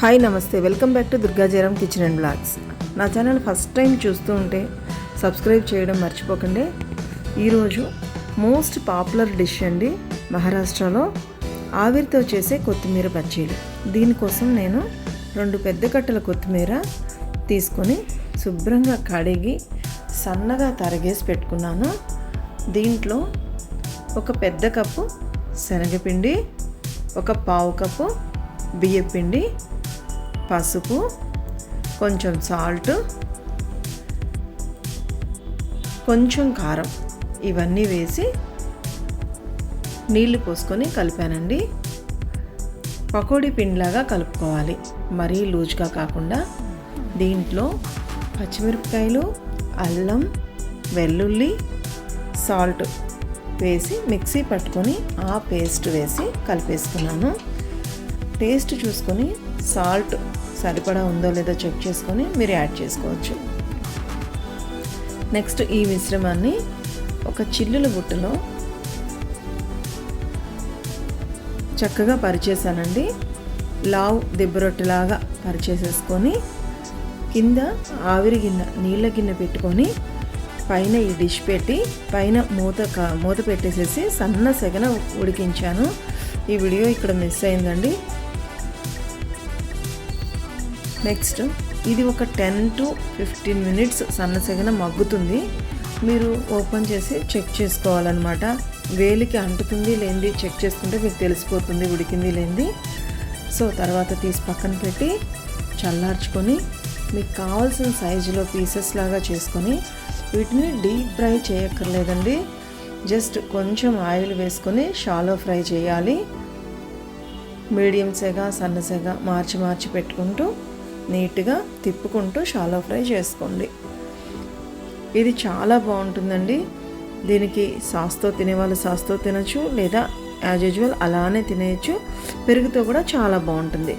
Hi నమస్తే. Welcome back to Durga kitchen and blogs నా channel first time చూస్తూ ఉంటే సబ్స్క్రైబ్ చేయడం మర్చిపోకండి. ఈరోజు మోస్ట్ పాపులర్ డిష్ అండి మహారాష్ట్రలో ఆవిరితో చేసే కొత్తిమీర బజ్జీలు. దీనికోసం నేను రెండు పెద్ద కట్టల కొత్తిమీర తీసుకొని శుభ్రంగా కడిగి సన్నగా తరిగేసి పెట్టుకున్నాను. దీంట్లో ఒక పెద్ద కప్పు శనగపిండి ఒక పావు కప్పు బియ్యపిండి పసుపు కొంచెం సాల్ట్ కొంచెం కారం. ఇవన్నీ వేసి నీళ్ళు పోసుకొని కలిపానండి. పకోడీ పిండిలాగా కలుపుకోవాలి. మరీ లూజ్గా కాకుండా దీంట్లో పచ్చిమిరపకాయలు అల్లం వెల్లుల్లి సాల్ట్ వేసి మిక్సీ పట్టుకొని ఆ పేస్ట్ వేసి కలిపేసుకున్నాను. టేస్ట్ చూసుకొని సాల్ట్ సరిపడా ఉందో లేదో చెక్ చేసుకొని మీరు యాడ్ చేసుకోవచ్చు. నెక్స్ట్ ఈ మిశ్రమాన్ని ఒక చిల్లుల బుట్టలో చక్కగా పరిచేసానండి లావ్ దిబ్బరొట్టెలాగా పరిచేసేసుకొని కింద ఆవిరి గిన్నె నీళ్ళ గిన్నె పెట్టుకొని పైన ఈ డిష్ పెట్టి పైన మూత మూత పెట్టేసేసి సన్న సెగన ఉడికించాను. ఈ వీడియో ఇక్కడ మిస్ అయిందండి. నెక్స్ట్ ఇది ఒక టెన్ టు ఫిఫ్టీన్ మినిట్స్ సన్నసెగన మగ్గుతుంది. మీరు ఓపెన్ చేసి చెక్ చేసుకోవాలన్నమాట. వేలికి అంటుతుంది లేనిది చెక్ చేసుకుంటే మీకు తెలిసిపోతుంది ఉడికింది లేనిది. సో తర్వాత తీసి పక్కన పెట్టి చల్లార్చుకొని మీకు కావాల్సిన సైజులో పీసెస్ లాగా చేసుకొని వీటిని డీప్ ఫ్రై చేయక్కర్లేదండి. జస్ట్ కొంచెం ఆయిల్ వేసుకొని షాలో ఫ్రై చేయాలి. మీడియం సెగ సన్న సెగ మార్చి మార్చి పెట్టుకుంటూ నీట్గా తిప్పుకుంటూ షాలో ఫ్రై చేసుకోండి. ఇది చాలా బాగుంటుందండి. దీనికి సాస్తో తినేవాళ్ళు సాస్తో తినచ్చు లేదా యాజ్ యూజువల్ అలానే తినేయచ్చు. పెరుగుతో కూడా చాలా బాగుంటుంది.